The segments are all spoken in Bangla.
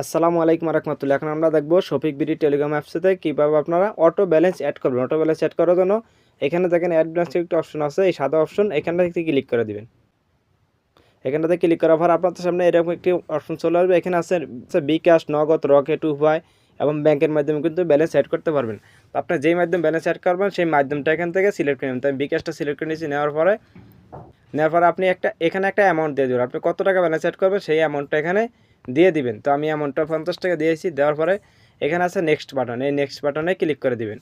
আসসালামু আলাইকুম রহমতুল্লাহ এখন আমরা দেখব শফিক বিডি টেলিগ্রাম অ্যাপসেতে কীভাবে আপনারা অটো ব্যালেন্স অ্যাড করবেন। অটো ব্যালেন্স অ্যাড করার জন্য এখানে দেখেন অ্যাড ব্যালেন্স একটা অপশন আছে। এই সাদা অপশন এখানটা থেকে ক্লিক করে দিবেন। এখানটাতে ক্লিক করার পর আপনাদের সামনে এরকম একটি অপশন চলে আসবে। এখানে আছে বিকাশ, নগদ, রকেট উপায় এবং ব্যাংকের মাধ্যমে কিন্তু ব্যালেন্স অ্যাড করতে পারবেন। তো আপনি যেই মাধ্যমে ব্যালেন্স অ্যাড করবেন, সেই মাধ্যমটা এখান থেকে সিলেক্ট করে নেবেন। তাই বিকাশটা সিলেক্ট করে নিয়েছি, নেওয়ার পরে নেওয়ার পরে আপনি একটা, এখানে একটা অ্যামাউন্ট দিয়ে দেবেন। আপনি কত টাকা ব্যালেন্স অ্যাড করবেন, সেই অ্যামাউন্টটা এখানে দিয়ে দিবেন। তো আমি অ্যামাউন্টটা পঞ্চাশ টাকা দিয়েছি, দেওয়ার পরে এখানে আছে নেক্সট বাটন এই নেক্সট বাটনে ক্লিক করে দিবেন।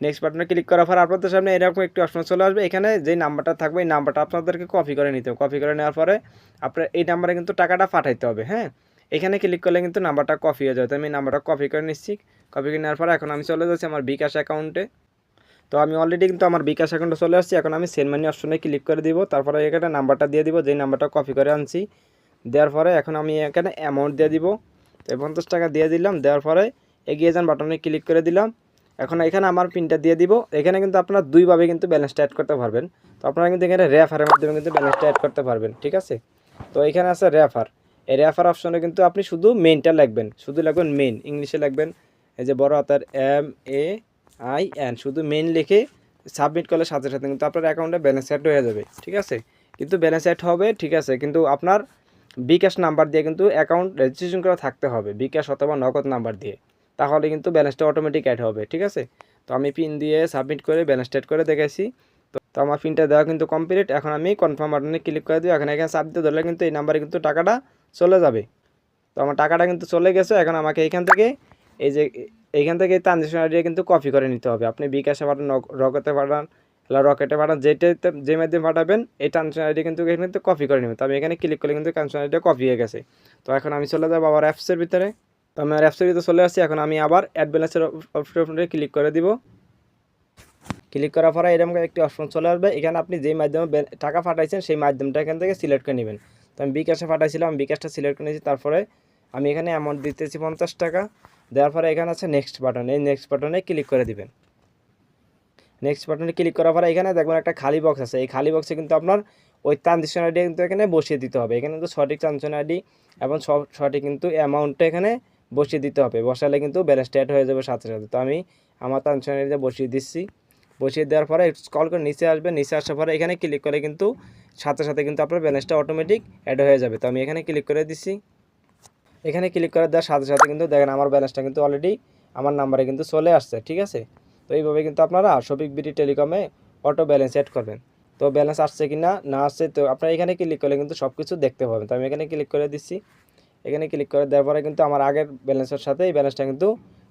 নেক্সট বাটনে ক্লিক করার পর আপনাদের সামনে এরকম একটি অপশন চলে আসবে। এখানে যেই নাম্বারটা থাকবে, এই নাম্বারটা আপনাদেরকে কপি করে নিতে হবে। কপি করে নেওয়ার পরে আপনার এই নাম্বারে কিন্তু টাকাটা পাঠাইতে হবে হ্যাঁ? এখানে ক্লিক করলে কিন্তু নাম্বারটা কপি হয়ে যাবে। তো আমি নাম্বারটা কপি করে নিচ্ছি। কপি করে নেওয়ার পরে এখন আমি চলে যাচ্ছি আমার বিকাশ অ্যাকাউন্টে তো আমি অলরেডি কিন্তু আমার বিকাশ অ্যাকাউন্টে চলে আসছি। এখন আমি সেন্ড মানি অপশনে ক্লিক করে দিব। তারপরে এখানে নাম্বারটা দিয়ে দিব। যেই নাম্বারটা কপি করে আনছি দেওয়ার পরে এখন আমি এখানে অ্যামাউন্ট দিয়ে দিব। তো পঞ্চাশ টাকা দিয়ে দিলাম, দেওয়ার পরে এগিয়ে যান বাটনে ক্লিক করে দিলাম। এখন এখানে আমার পিনটা দিয়ে দিব। এখানে কিন্তু আপনারা দুইভাবে কিন্তু ব্যালেন্সটা অ্যাড করতে পারবেন। তো আপনারা কিন্তু এখানে রেফারের মাধ্যমে কিন্তু ব্যালেন্সটা অ্যাড করতে পারবেন, ঠিক আছে? তো এখানে আছে রেফার এই রেফার অপশনে কিন্তু আপনি শুধু মেনটা লিখবেন। শুধু লিখবেন মেন ইংলিশে লিখবেন, এই যে বড় হাতের এম এ আই এন শুধু মেন লিখে সাবমিট করলে সাথে সাথে কিন্তু আপনার অ্যাকাউন্টে ব্যালেন্স অ্যাড হয়ে যাবে, ঠিক আছে? কিন্তু ব্যালেন্স অ্যাড হবে, ঠিক আছে? কিন্তু আপনার বিকাশ নাম্বার দিয়ে কিন্তু অ্যাকাউন্ট রেজিস্ট্রেশন করা থাকতে হবে, বিকাশ অথবা নগদ নাম্বার দিয়ে। তাহলে কিন্তু ব্যালেন্সটা অটোমেটিক অ্যাড হবে, ঠিক আছে? তো আমি পিন দিয়ে সাবমিট করে ব্যালেন্স অ্যাড করে দেখেছি তো আমার পিনটা দেওয়া কিন্তু কমপ্লিট এখন আমি কনফার্ম বাটনে ক্লিক করে দিই, এখন এখানে চাপ দিয়ে ধরলে কিন্তু এই নাম্বারে কিন্তু টাকাটা চলে যাবে। তো আমার টাকাটা কিন্তু চলে গেছে, এখন আমাকে এইখান থেকে এই যে এইখান থেকে ট্রানজেকশন আইডিয়া কিন্তু কপি করে নিতে হবে। আপনি বিকাশে পাঠান রকেটে পাঠান রকেটে পাঠান, যেটাতে যে মাধ্যমে পাঠাবেন, এই ট্রানজেকশন আইডি কিন্তু এখানে কিন্তু কপি করে নেবেন। তো আমি এখানে ক্লিক করলে কিন্তু ট্রানজেকশন আইডিয়া কপি হয়ে গেছে। তো এখন আমি চলে যাব আবার অ্যাপসের ভিতরে। তো আমি আর অ্যাপসের ভিতরে চলে আসছি, এখন আমি আবার অ্যাড ব্যালেন্সের ক্লিক করে দিব। ক্লিক করার পরে এরকম একটি অপশন চলে আসবে। এখানে আপনি যেই মাধ্যমে টাকা পাঠাইছেন, সেই মাধ্যমটা এখান থেকে সিলেক্ট করে নেবেন। তো আমি বিকাশে পাঠাইছিলাম, আমি বিকাশটা সিলেক্ট করে নিয়েছি। তারপরে আমি এখানে অ্যামাউন্ট দিতেছি পঞ্চাশ টাকা। দেওয়ার পরে এখানে আছে নেক্সট বাটন এই নেক্সট বাটনে ক্লিক করে দিবেন। নেক্সট বাটনে ক্লিক করার পরে এখানে দেখবেন একটা খালি বক্স আছে। এই খালি বক্সে কিন্তু আপনার ওই ট্রানজেকশন আইডি কিন্তু এখানে বসিয়ে দিতে হবে। এখানে কিন্তু সঠিক ট্রানজেকশন আইডি এবং সঠিক কিন্তু অ্যামাউন্টটা এখানে বসিয়ে দিতে হবে। বসালে কিন্তু ব্যালেন্স অ্যাড হয়ে যাবে সাথে সাথে। তো আমি আমার ট্রানজেকশন আইডিটা বসিয়ে দিচ্ছি। বসিয়ে দেওয়ার পরে স্কল করে নিচে আসবে। নিচে আসার পরে এখানে ক্লিক করলে কিন্তু সাথে সাথে কিন্তু আপনার ব্যালেন্সটা অটোমেটিক অ্যাড হয়ে যাবে। তো আমি এখানে ক্লিক করে দিচ্ছি। এখানে ক্লিক করে দেওয়ার সাথে সাথে কিন্তু দেখেন আমার ব্যালেন্সটা কিন্তু অলরেডি আমার নাম্বারে কিন্তু চলে আসছে। ঠিক আছে? তো এইভাবে কিন্তু আপনারা সবিক বিডি টেলিকমে অটো ব্যালেন্স অ্যাড করবেন। তো ব্যালেন্স আসছে কি না না আসছে, তো আপনারা এখানে ক্লিক করলে কিন্তু সব কিছু দেখতে পাবেন। তো আমি এখানে ক্লিক করে দিচ্ছি। এখানে ক্লিক করে দেওয়ার পরে কিন্তু আমার আগের ব্যালেন্সের সাথে এই ব্যালেন্সটা কিন্তু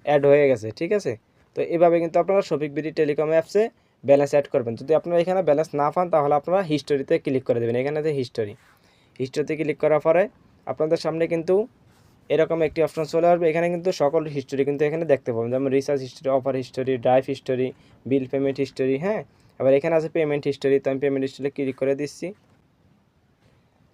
অ্যাড হয়ে গেছে, ঠিক আছে? তো এইভাবে কিন্তু আপনারা সফিক বিডি টেলিকম অ্যাপসে ব্যালেন্স অ্যাড করবেন। যদি আপনারা এখানে ব্যালেন্স না পান, তাহলে আপনারা হিস্টোরিতে ক্লিক করে দেবেন। এখানে যে হিস্টোরি হিস্টোরিতে ক্লিক করার পরে আপনাদের সামনে কিন্তু এরকম একটি অপশন চলে আসবে। এখানে কিন্তু সকল হিস্টোরি কিন্তু এখানে দেখতে পাবেন। যেমন recharge history offer history drive history bill payment history হ্যাঁ? আবার এখানে আছে পেমেন্ট হিস্টোরি তো আমি পেমেন্ট হিস্টোরি ক্লিক করে দিচ্ছি।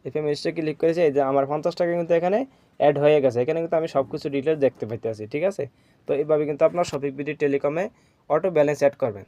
এই পেমেন্ট হিস্টোরি ক্লিক করেছি, এই যে আমার পঞ্চাশ টাকা কিন্তু এখানে অ্যাড হয়ে গেছে। এখানে কিন্তু আমি সব কিছু ডিটেলস দেখতে পাইতে আছি ঠিক আছে? তো এইভাবে কিন্তু আপনার শপিং বিডি টেলিকমে অটো ব্যালেন্স অ্যাড করবেন।